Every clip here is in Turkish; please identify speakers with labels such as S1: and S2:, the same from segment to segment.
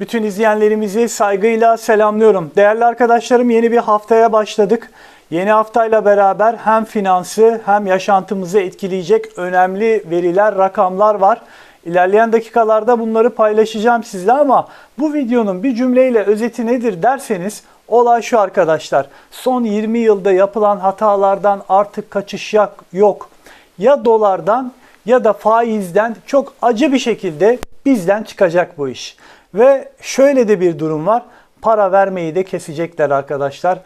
S1: Bütün izleyenlerimizi saygıyla selamlıyorum. Değerli arkadaşlarım yeni bir haftaya başladık. Yeni haftayla beraber hem finansı hem yaşantımızı etkileyecek önemli veriler, rakamlar var. İlerleyen dakikalarda bunları paylaşacağım sizle ama bu videonun bir cümleyle özeti nedir derseniz olay şu arkadaşlar. Son 20 yılda yapılan hatalardan artık kaçış yok. Ya dolardan ya da faizden çok acı bir şekilde bizden çıkacak bu iş. Ve şöyle de bir durum var. Para vermeyi de kesecekler arkadaşlar.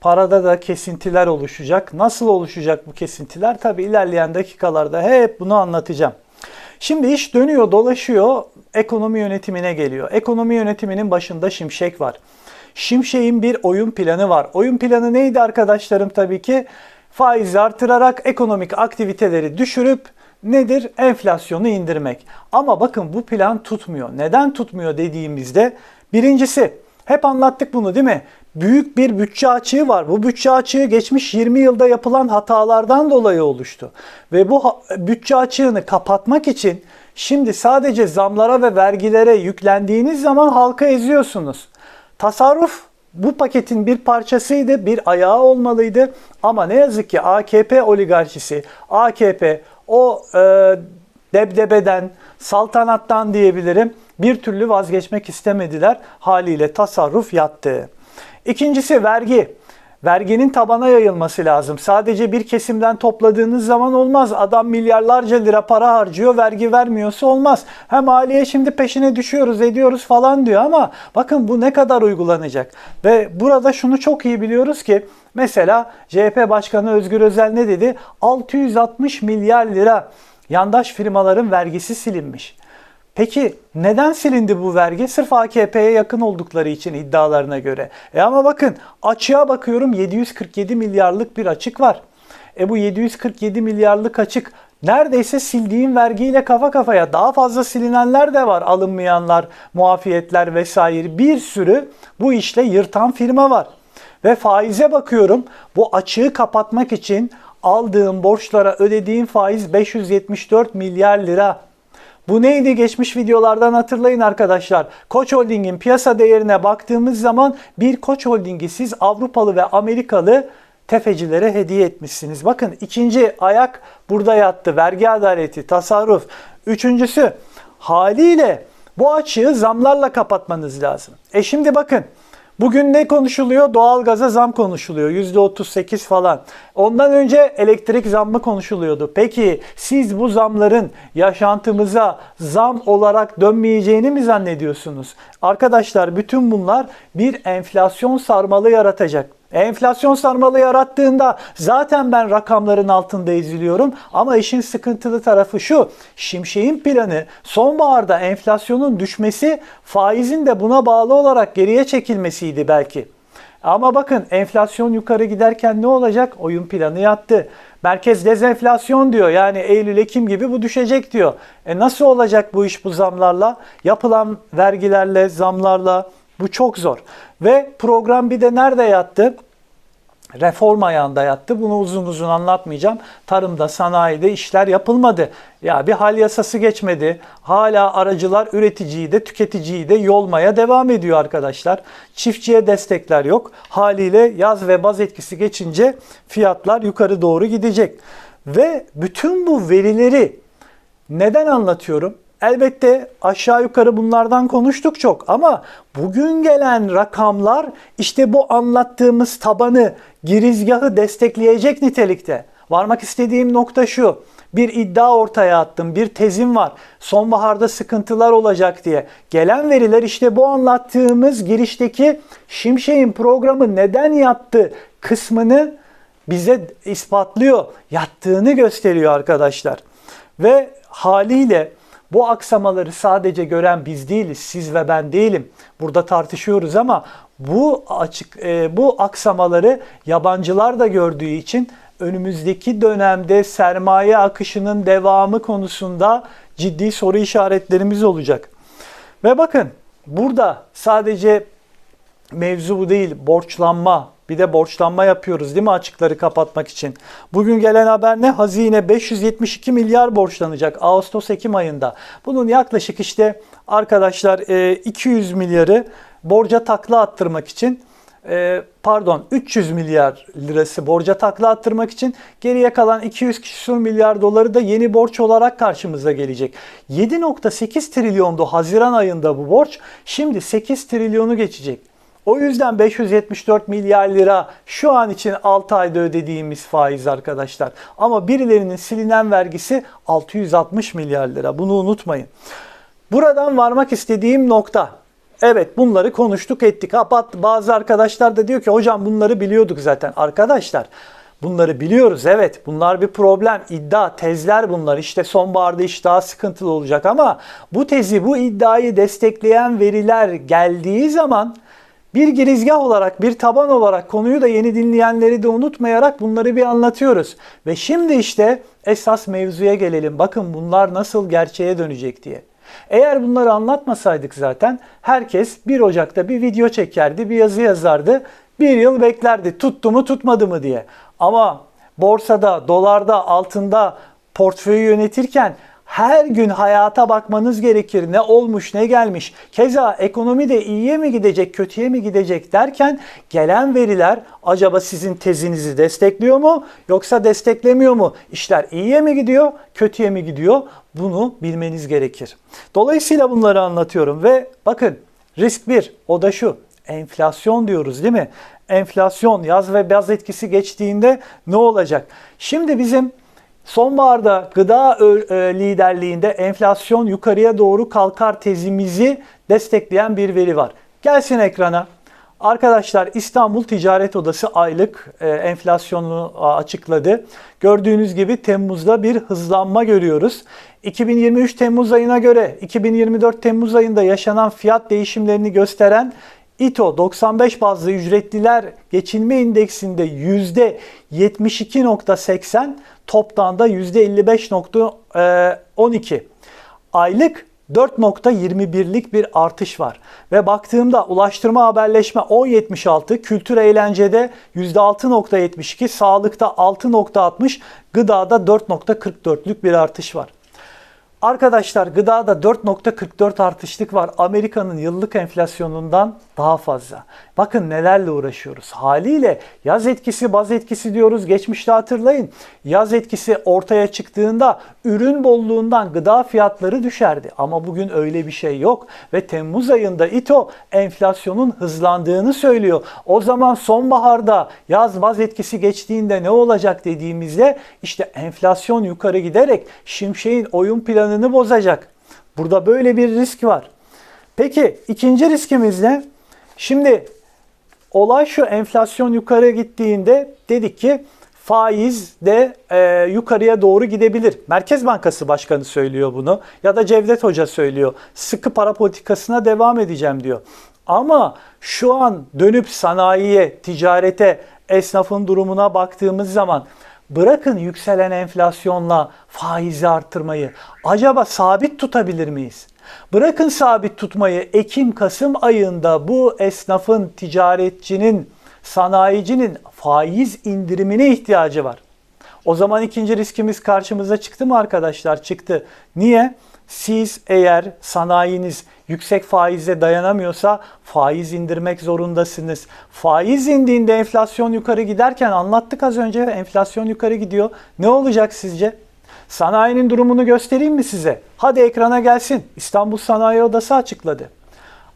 S1: Parada da kesintiler oluşacak. Nasıl oluşacak bu kesintiler? Tabi ilerleyen dakikalarda hep bunu anlatacağım. Şimdi iş dönüyor dolaşıyor ekonomi yönetimine geliyor. Ekonomi yönetiminin başında Şimşek var. Şimşek'in bir oyun planı var. Oyun planı neydi arkadaşlarım tabii ki? Faizi artırarak ekonomik aktiviteleri düşürüp nedir? Enflasyonu indirmek. Ama bakın bu plan tutmuyor. Neden tutmuyor dediğimizde birincisi hep anlattık bunu değil mi? Büyük bir bütçe açığı var. Bu bütçe açığı geçmiş 20 yılda yapılan hatalardan dolayı oluştu. Ve bu bütçe açığını kapatmak için şimdi sadece zamlara ve vergilere yüklendiğiniz zaman halka eziyorsunuz. Tasarruf bu paketin bir parçasıydı, bir ayağı olmalıydı. Ama ne yazık ki AKP oligarşisi, AKP o e, debdebeden, saltanattan diyebilirim bir türlü vazgeçmek istemediler. Haliyle tasarruf yattı. İkincisi vergi. Verginin tabana yayılması lazım. Sadece bir kesimden topladığınız zaman olmaz. Adam milyarlarca lira para harcıyor, vergi vermiyorsa olmaz. Hem maliye şimdi peşine düşüyoruz, ediyoruz falan diyor ama bakın bu ne kadar uygulanacak. Ve burada şunu çok iyi biliyoruz ki mesela CHP Başkanı Özgür Özel ne dedi? 660 milyar lira yandaş firmaların vergisi silinmiş. Peki neden silindi bu vergi? Sırf AKP'ye yakın oldukları için iddialarına göre. E ama bakın açığa bakıyorum 747 milyarlık bir açık var. E bu 747 milyarlık açık neredeyse sildiğin vergiyle kafa kafaya daha fazla silinenler de var. Alınmayanlar, muafiyetler vesaire bir sürü bu işle yırtan firma var. Ve faize bakıyorum bu açığı kapatmak için aldığım borçlara ödediğim faiz 574 milyar lira. Bu neydi geçmiş videolardan hatırlayın arkadaşlar. Koç Holding'in piyasa değerine baktığımız zaman bir Koç Holding'i siz Avrupalı ve Amerikalı tefecilere hediye etmişsiniz. Bakın ikinci ayak burada yattı. Vergi adaleti, tasarruf. Üçüncüsü haliyle bu açığı zamlarla kapatmanız lazım. E şimdi bakın Bugün ne konuşuluyor? Doğalgaza zam konuşuluyor. %38 falan. Ondan önce elektrik zammı konuşuluyordu. Peki siz bu zamların yaşantımıza zam olarak dönmeyeceğini mi zannediyorsunuz? Arkadaşlar bütün bunlar bir enflasyon sarmalı yaratacak. Enflasyon sarmalı yarattığında zaten ben rakamların altında eziliyorum ama işin sıkıntılı tarafı şu. Şimşek'in planı sonbaharda enflasyonun düşmesi faizin de buna bağlı olarak geriye çekilmesiydi belki. Ama bakın enflasyon yukarı giderken ne olacak? Oyun planı yattı. Merkez dezenflasyon diyor. Yani Eylül, Ekim gibi bu düşecek diyor. E nasıl olacak bu iş bu zamlarla? Yapılan vergilerle, zamlarla bu çok zor. Ve program bir de nerede yattı? reform ayağında yattı. Bunu uzun uzun anlatmayacağım. Tarımda, sanayide işler yapılmadı. Ya bir hal yasası geçmedi. Hala aracılar üreticiyi de tüketiciyi de yolmaya devam ediyor arkadaşlar. Çiftçiye destekler yok. Haliyle yaz ve baz etkisi geçince fiyatlar yukarı doğru gidecek. Ve bütün bu verileri neden anlatıyorum? Elbette aşağı yukarı bunlardan konuştuk çok ama bugün gelen rakamlar işte bu anlattığımız tabanı, girizgahı destekleyecek nitelikte. Varmak istediğim nokta şu. Bir iddia ortaya attım, bir tezim var. Sonbaharda sıkıntılar olacak diye. Gelen veriler işte bu anlattığımız girişteki Şimşek'in programı neden yattı kısmını bize ispatlıyor. Yattığını gösteriyor arkadaşlar. Ve haliyle bu aksamaları sadece gören biz değiliz, siz ve ben değilim. Burada tartışıyoruz ama bu açık e, bu aksamaları yabancılar da gördüğü için önümüzdeki dönemde sermaye akışının devamı konusunda ciddi soru işaretlerimiz olacak. Ve bakın burada sadece mevzu bu değil, borçlanma Bir de borçlanma yapıyoruz değil mi açıkları kapatmak için? Bugün gelen haber ne? Hazine 572 milyar borçlanacak Ağustos-Ekim ayında. Bunun yaklaşık işte arkadaşlar e, 200 milyarı borca takla attırmak için e, pardon 300 milyar lirası borca takla attırmak için geriye kalan 200 küsur milyar doları da yeni borç olarak karşımıza gelecek. 7.8 trilyondu Haziran ayında bu borç. Şimdi 8 trilyonu geçecek. O yüzden 574 milyar lira şu an için 6 ayda ödediğimiz faiz arkadaşlar. Ama birilerinin silinen vergisi 660 milyar lira. Bunu unutmayın. Buradan varmak istediğim nokta Evet bunları konuştuk ettik. Bazı arkadaşlar da diyor ki hocam bunları biliyorduk zaten. Arkadaşlar bunları biliyoruz evet bunlar bir problem iddia tezler bunlar işte sonbaharda iş daha sıkıntılı olacak ama bu tezi bu iddiayı destekleyen veriler geldiği zaman bir girizgah olarak, bir taban olarak konuyu da yeni dinleyenleri de unutmayarak bunları bir anlatıyoruz. Ve şimdi işte esas mevzuya gelelim. Bakın bunlar nasıl gerçeğe dönecek diye. Eğer bunları anlatmasaydık zaten herkes 1 Ocak'ta bir video çekerdi, bir yazı yazardı. Bir yıl beklerdi tuttu mu tutmadı mı diye. Ama borsada, dolarda, altında portföyü yönetirken her gün hayata bakmanız gerekir. Ne olmuş, ne gelmiş. Keza ekonomi de iyiye mi gidecek, kötüye mi gidecek derken gelen veriler acaba sizin tezinizi destekliyor mu yoksa desteklemiyor mu? İşler iyiye mi gidiyor, kötüye mi gidiyor? Bunu bilmeniz gerekir. Dolayısıyla bunları anlatıyorum ve bakın risk bir o da şu. Enflasyon diyoruz değil mi? Enflasyon yaz ve baz etkisi geçtiğinde ne olacak? Şimdi bizim Sonbaharda gıda e, liderliğinde enflasyon yukarıya doğru kalkar tezimizi destekleyen bir veri var. Gelsin ekrana. Arkadaşlar İstanbul Ticaret Odası aylık e, enflasyonunu açıkladı. Gördüğünüz gibi Temmuz'da bir hızlanma görüyoruz. 2023 Temmuz ayına göre 2024 Temmuz ayında yaşanan fiyat değişimlerini gösteren İTO 95 bazlı ücretliler geçinme indeksinde %72.80 toptan da %55.12 aylık 4.21'lik bir artış var. Ve baktığımda ulaştırma haberleşme 10.76, kültür eğlencede %6.72, sağlıkta 6.60, gıdada 4.44'lük bir artış var. Arkadaşlar gıdada 4.44 artışlık var. Amerika'nın yıllık enflasyonundan daha fazla. Bakın nelerle uğraşıyoruz. Haliyle yaz etkisi, baz etkisi diyoruz. Geçmişte hatırlayın. Yaz etkisi ortaya çıktığında ürün bolluğundan gıda fiyatları düşerdi. Ama bugün öyle bir şey yok. Ve Temmuz ayında İTO enflasyonun hızlandığını söylüyor. O zaman sonbaharda yaz baz etkisi geçtiğinde ne olacak dediğimizde işte enflasyon yukarı giderek Şimşek'in oyun planını bozacak. Burada böyle bir risk var. Peki ikinci riskimiz ne? Şimdi olay şu enflasyon yukarı gittiğinde dedik ki faiz de e, yukarıya doğru gidebilir. Merkez Bankası Başkanı söylüyor bunu ya da Cevdet Hoca söylüyor. Sıkı para politikasına devam edeceğim diyor. Ama şu an dönüp sanayiye, ticarete, esnafın durumuna baktığımız zaman bırakın yükselen enflasyonla faizi arttırmayı acaba sabit tutabilir miyiz? Bırakın sabit tutmayı Ekim-Kasım ayında bu esnafın, ticaretçinin, sanayicinin faiz indirimine ihtiyacı var. O zaman ikinci riskimiz karşımıza çıktı mı arkadaşlar? Çıktı. Niye? Siz eğer sanayiniz yüksek faize dayanamıyorsa faiz indirmek zorundasınız. Faiz indiğinde enflasyon yukarı giderken anlattık az önce enflasyon yukarı gidiyor. Ne olacak sizce? Sanayinin durumunu göstereyim mi size? Hadi ekrana gelsin. İstanbul Sanayi Odası açıkladı.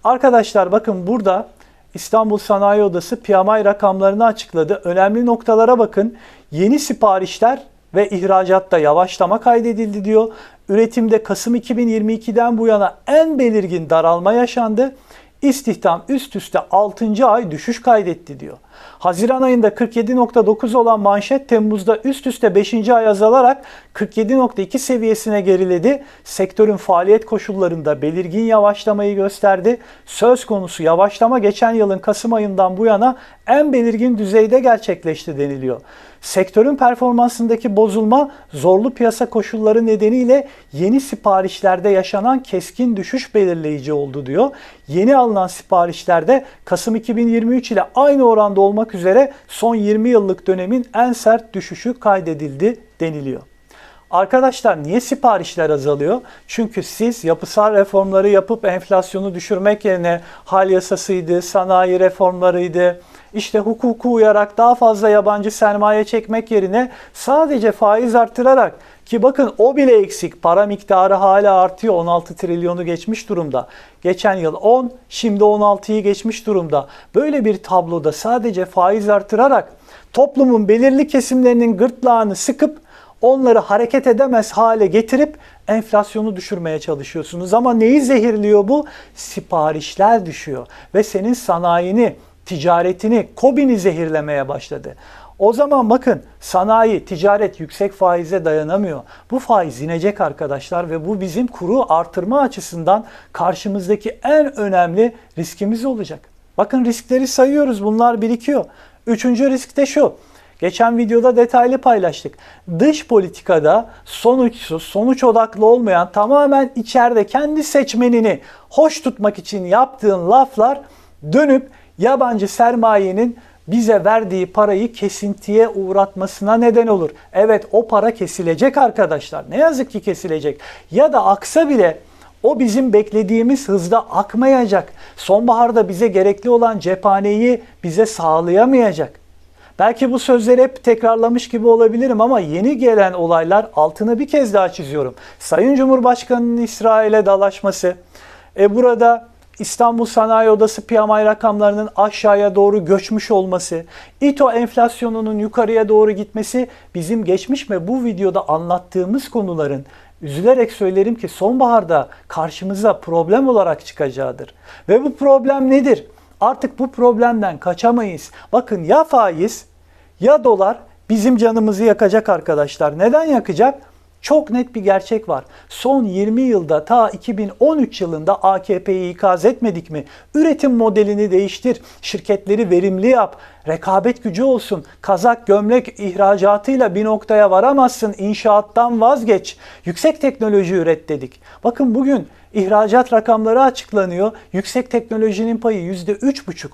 S1: Arkadaşlar bakın burada İstanbul Sanayi Odası PMI rakamlarını açıkladı. Önemli noktalara bakın. Yeni siparişler ve ihracatta yavaşlama kaydedildi diyor. Üretimde Kasım 2022'den bu yana en belirgin daralma yaşandı. İstihdam üst üste 6. ay düşüş kaydetti diyor. Haziran ayında 47.9 olan manşet Temmuz'da üst üste 5. ay azalarak 47.2 seviyesine geriledi. Sektörün faaliyet koşullarında belirgin yavaşlamayı gösterdi. Söz konusu yavaşlama geçen yılın Kasım ayından bu yana en belirgin düzeyde gerçekleşti deniliyor. Sektörün performansındaki bozulma zorlu piyasa koşulları nedeniyle yeni siparişlerde yaşanan keskin düşüş belirleyici oldu diyor. Yeni alınan siparişlerde Kasım 2023 ile aynı oranda olmak üzere son 20 yıllık dönemin en sert düşüşü kaydedildi deniliyor. Arkadaşlar niye siparişler azalıyor? Çünkü siz yapısal reformları yapıp enflasyonu düşürmek yerine hal yasasıydı, sanayi reformlarıydı, işte hukuku uyarak daha fazla yabancı sermaye çekmek yerine sadece faiz arttırarak ki bakın o bile eksik. Para miktarı hala artıyor. 16 trilyonu geçmiş durumda. Geçen yıl 10, şimdi 16'yı geçmiş durumda. Böyle bir tabloda sadece faiz artırarak toplumun belirli kesimlerinin gırtlağını sıkıp onları hareket edemez hale getirip enflasyonu düşürmeye çalışıyorsunuz. Ama neyi zehirliyor bu? Siparişler düşüyor ve senin sanayini, ticaretini, kobini zehirlemeye başladı. O zaman bakın sanayi, ticaret yüksek faize dayanamıyor. Bu faiz inecek arkadaşlar ve bu bizim kuru artırma açısından karşımızdaki en önemli riskimiz olacak. Bakın riskleri sayıyoruz bunlar birikiyor. Üçüncü risk de şu. Geçen videoda detaylı paylaştık. Dış politikada sonuçsuz, sonuç odaklı olmayan tamamen içeride kendi seçmenini hoş tutmak için yaptığın laflar dönüp yabancı sermayenin bize verdiği parayı kesintiye uğratmasına neden olur. Evet o para kesilecek arkadaşlar. Ne yazık ki kesilecek. Ya da aksa bile o bizim beklediğimiz hızda akmayacak. Sonbaharda bize gerekli olan cephaneyi bize sağlayamayacak. Belki bu sözleri hep tekrarlamış gibi olabilirim ama yeni gelen olaylar altını bir kez daha çiziyorum. Sayın Cumhurbaşkanı'nın İsrail'e dalaşması, e burada İstanbul Sanayi Odası PMI rakamlarının aşağıya doğru göçmüş olması, İTO enflasyonunun yukarıya doğru gitmesi bizim geçmiş ve bu videoda anlattığımız konuların üzülerek söylerim ki sonbaharda karşımıza problem olarak çıkacağıdır. Ve bu problem nedir? Artık bu problemden kaçamayız. Bakın ya faiz ya dolar bizim canımızı yakacak arkadaşlar. Neden yakacak? Çok net bir gerçek var. Son 20 yılda ta 2013 yılında AKP'yi ikaz etmedik mi? Üretim modelini değiştir, şirketleri verimli yap, rekabet gücü olsun, kazak gömlek ihracatıyla bir noktaya varamazsın, inşaattan vazgeç, yüksek teknoloji üret dedik. Bakın bugün ihracat rakamları açıklanıyor. Yüksek teknolojinin payı %3,5.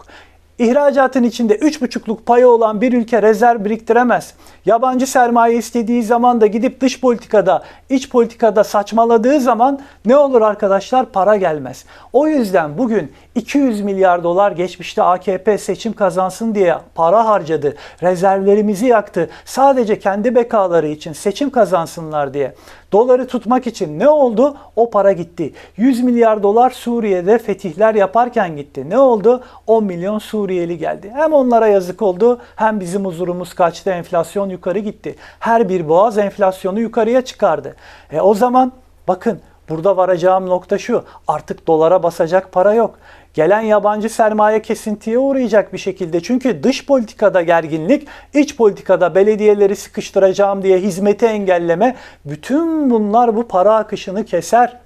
S1: İhracatın içinde 3,5'luk payı olan bir ülke rezerv biriktiremez. Yabancı sermaye istediği zaman da gidip dış politikada, iç politikada saçmaladığı zaman ne olur arkadaşlar? Para gelmez. O yüzden bugün 200 milyar dolar geçmişte AKP seçim kazansın diye para harcadı. Rezervlerimizi yaktı. Sadece kendi bekaları için seçim kazansınlar diye. Doları tutmak için ne oldu? O para gitti. 100 milyar dolar Suriye'de fetihler yaparken gitti. Ne oldu? 10 milyon Suriyeli geldi. Hem onlara yazık oldu hem bizim huzurumuz kaçtı. Enflasyon yukarı gitti. Her bir boğaz enflasyonu yukarıya çıkardı. E o zaman bakın burada varacağım nokta şu. Artık dolara basacak para yok. Gelen yabancı sermaye kesintiye uğrayacak bir şekilde. Çünkü dış politikada gerginlik, iç politikada belediyeleri sıkıştıracağım diye hizmeti engelleme, bütün bunlar bu para akışını keser.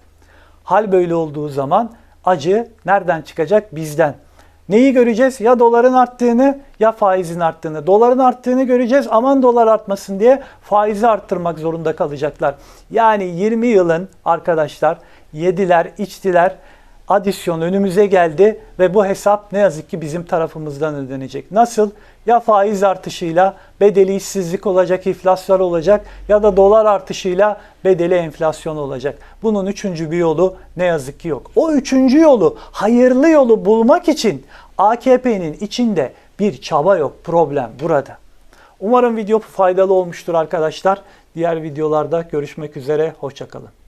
S1: Hal böyle olduğu zaman acı nereden çıkacak? Bizden. Neyi göreceğiz? Ya doların arttığını ya faizin arttığını. Doların arttığını göreceğiz. Aman dolar artmasın diye faizi arttırmak zorunda kalacaklar. Yani 20 yılın arkadaşlar yediler, içtiler adisyon önümüze geldi ve bu hesap ne yazık ki bizim tarafımızdan ödenecek. Nasıl? Ya faiz artışıyla bedeli işsizlik olacak, iflaslar olacak ya da dolar artışıyla bedeli enflasyon olacak. Bunun üçüncü bir yolu ne yazık ki yok. O üçüncü yolu, hayırlı yolu bulmak için AKP'nin içinde bir çaba yok, problem burada. Umarım video faydalı olmuştur arkadaşlar. Diğer videolarda görüşmek üzere, hoşçakalın.